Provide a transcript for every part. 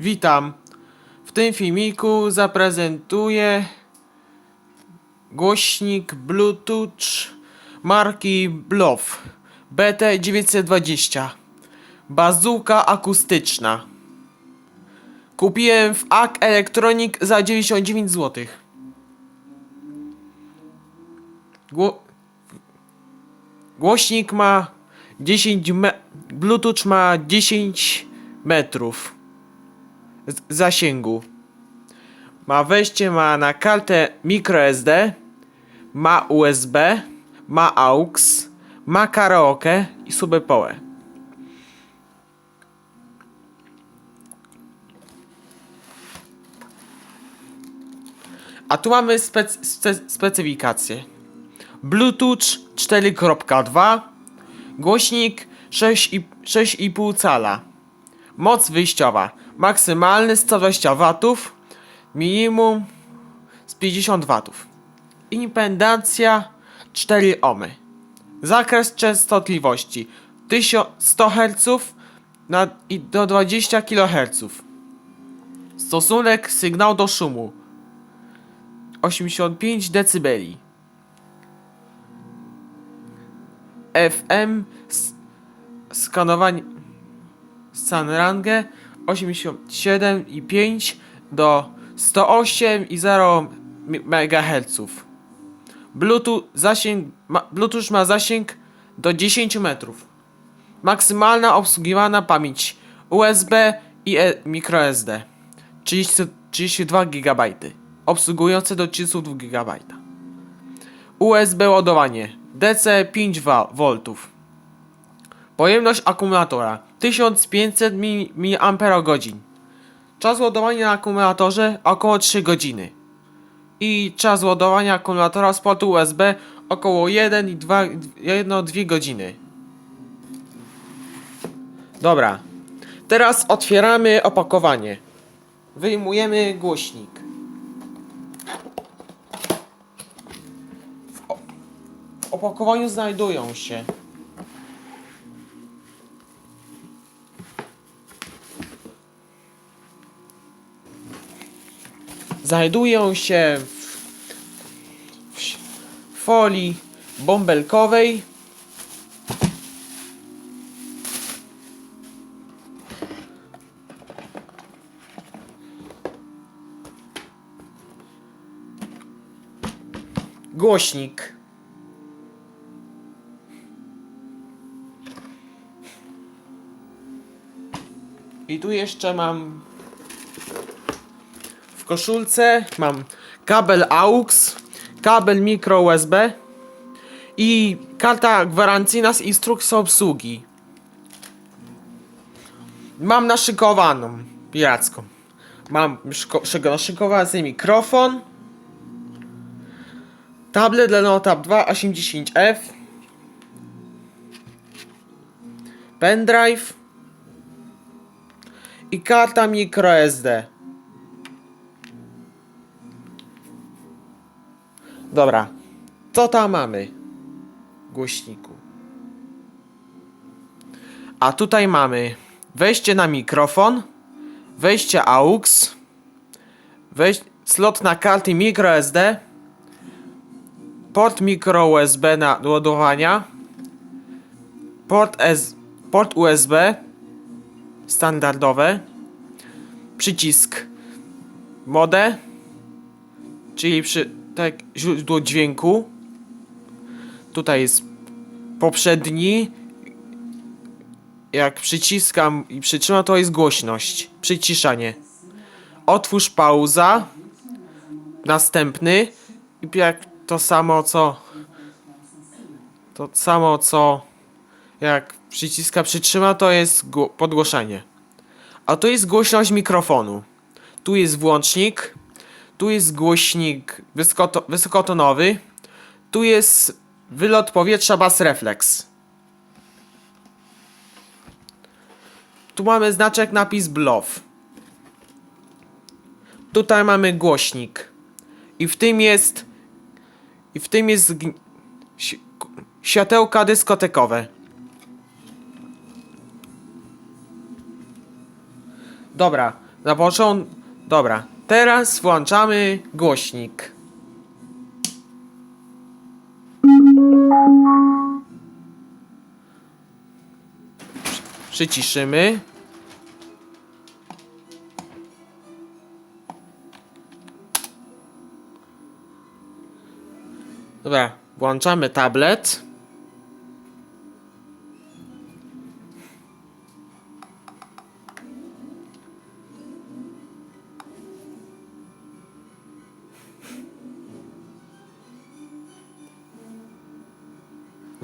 Witam. W tym filmiku zaprezentuję głośnik Bluetooth marki Bluff BT920. Bazuka akustyczna. Kupiłem w AK Electronic za 99 zł. Gło Głośnik ma 10 me Bluetooth ma 10 metrów zasięgu. Ma wejście ma na kartę microSD, ma USB, ma AUX, ma karaoke i subpoe. A tu mamy spec spe specyfikację. Bluetooth 4.2 Głośnik 6,5 6,5 cala Moc wyjściowa Maksymalny 120 W Minimum z 50 W Impedancja 4 ohmy. Zakres częstotliwości 1100 Hz na, i do 20 kHz Stosunek sygnał do szumu. 85 dB FM skanowanie Sanrangę 87,5 do 108,0 MHz. Bluetooth zasięg ma, Bluetooth ma zasięg do 10 metrów. Maksymalna obsługiwana pamięć USB i e microSD 30, 32 GB obsługujące do 32 GB. USB ładowanie DC 5 V. Pojemność akumulatora 1500 mAh. Czas ładowania na akumulatorze około 3 godziny. I czas ładowania akumulatora z portu USB około 1-2 godziny. Dobra. Teraz otwieramy opakowanie. Wyjmujemy głośnik. W opakowaniu znajdują się znajdują się w, w folii bąbelkowej. Głośnik. I tu jeszcze mam koszulce mam kabel AUX, kabel micro USB i karta gwarancyjna z instrukcją obsługi. Mam naszykowaną piracką. Mam szyko- szyko- naszykowany mikrofon. Tablet Lenovo Tab 2 A10F. Pendrive i karta microSD. Dobra, co tam mamy głośniku? A tutaj mamy wejście na mikrofon, wejście AUX, slot na karty microSD, port micro USB na do ładowania, port, S, port USB standardowe, przycisk mode, czyli przy, tak, źródło dźwięku. Tutaj jest poprzedni. Jak przyciskam i przytrzymam, to jest głośność. Przyciszanie. Otwórz pauza. Następny. I jak to samo co. To samo co. Jak przyciska przytrzyma, to jest gło- podgłoszenie. A tu jest głośność mikrofonu. Tu jest włącznik. Tu jest głośnik wysokoto wysokotonowy. Tu jest wylot powietrza Bass Reflex. Tu mamy znaczek napis Bluff. Tutaj mamy głośnik. I w tym jest i w tym jest światełka dyskotekowe. Dobra, Na początku... Dobra. Teraz włączamy głośnik. Przyciszymy. Dobra, włączamy tablet.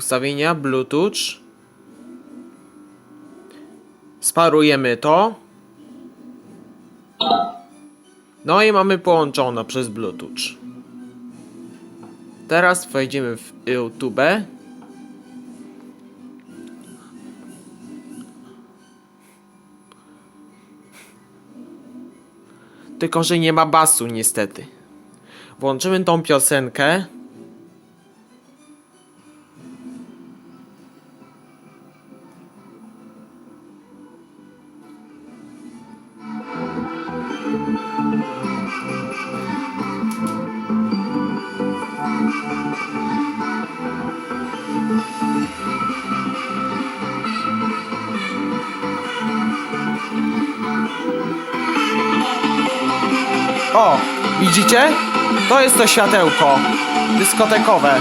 Ustawienia Bluetooth. Sparujemy to. No i mamy połączone przez Bluetooth. Teraz wejdziemy w YouTube. Tylko, że nie ma basu niestety. Włączymy tą piosenkę. O, widzicie? To jest to światełko dyskotekowe.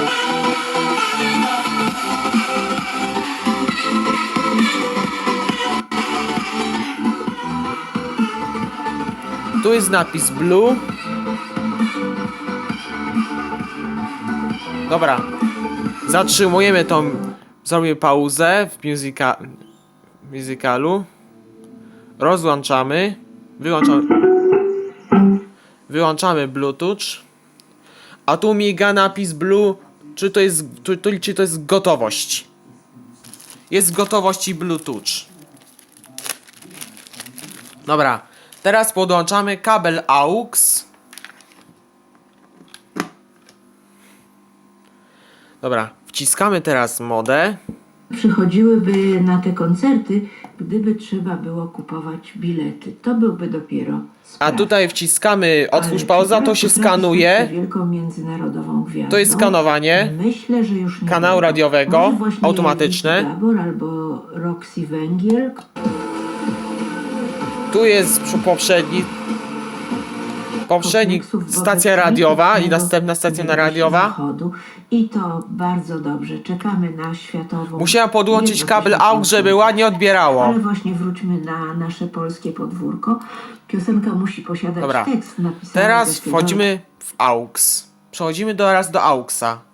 Tu jest napis blue. Dobra. Zatrzymujemy tą. Zrobię pauzę w muzyka, muzykalu. Rozłączamy. Wyłączamy. Wyłączamy Bluetooth. A tu miga napis blue. Czy to jest, czy, czy to jest gotowość? Jest w gotowości Bluetooth. Dobra. Teraz podłączamy kabel AUX. Dobra. Wciskamy teraz modę. przychodziłyby na te koncerty, gdyby trzeba było kupować bilety. To byłby dopiero. A tutaj wciskamy otwórz Ale pauza, to się skanuje. Wielką międzynarodową gwiazdą. To jest skanowanie. Myślę, że już nie Kanału radiowego, Może właśnie automatyczne. Gabor albo Roxy Węgiel. Tu jest poprzedni. Poprzedni stacja radiowa i następna stacja radiowa. I to bardzo dobrze. Czekamy na światową. Musiałem podłączyć kabel AUX, żeby ładnie odbierało. Ale właśnie wróćmy na nasze polskie podwórko. Piosenka musi posiadać Dobra. tekst napisany Teraz wchodzimy w AUX. Przechodzimy teraz do AUXa.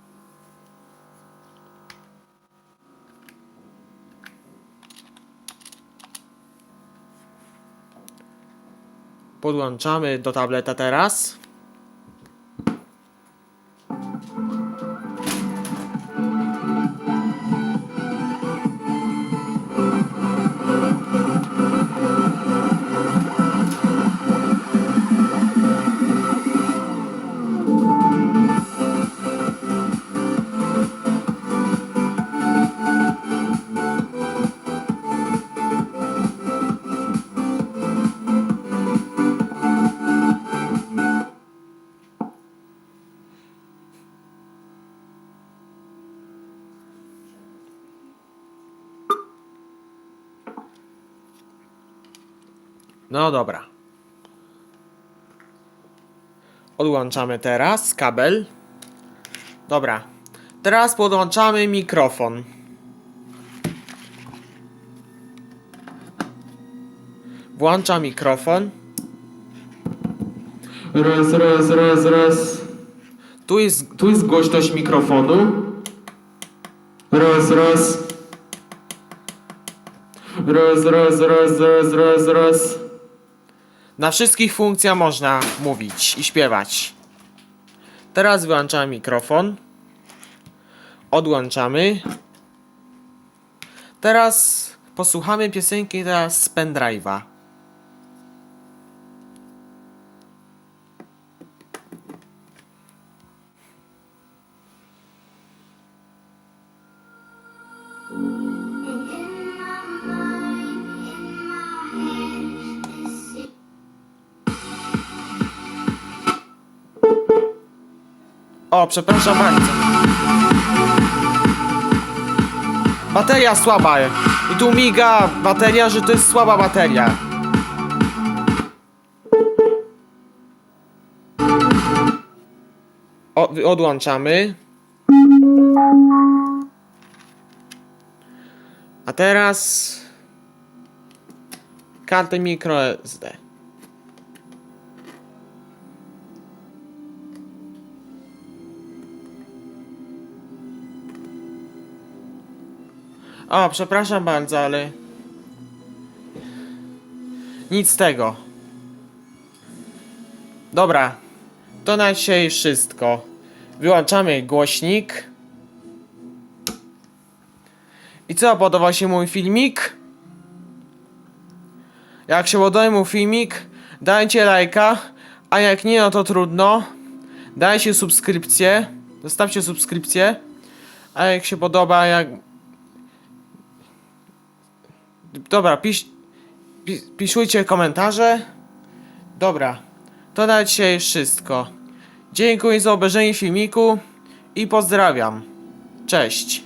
Podłączamy do tableta teraz. No dobra. Odłączamy teraz kabel. Dobra. Teraz podłączamy mikrofon. Włącza mikrofon. Raz, raz, raz, raz. Tu jest, tu jest głośność mikrofonu. Raz, raz. Raz, raz, raz, raz, raz, raz. Na wszystkich funkcjach można mówić i śpiewać. Teraz wyłączamy mikrofon. Odłączamy. Teraz posłuchamy piosenki z pendrive'a. O, przepraszam bardzo. Bateria słaba. I tu miga bateria, że to jest słaba bateria. O, odłączamy. A teraz karty microSD. O, przepraszam bardzo, ale nic z tego. Dobra, to na dzisiaj wszystko. Wyłączamy głośnik. I co, podobał się mój filmik? Jak się podobał mój filmik, dajcie lajka, a jak nie, no to trudno. Dajcie subskrypcję, zostawcie subskrypcję. A jak się podoba, jak... Dobra, pisz... pi- Piszujcie komentarze. Dobra, to na dzisiaj wszystko. Dziękuję za obejrzenie filmiku i pozdrawiam. Cześć.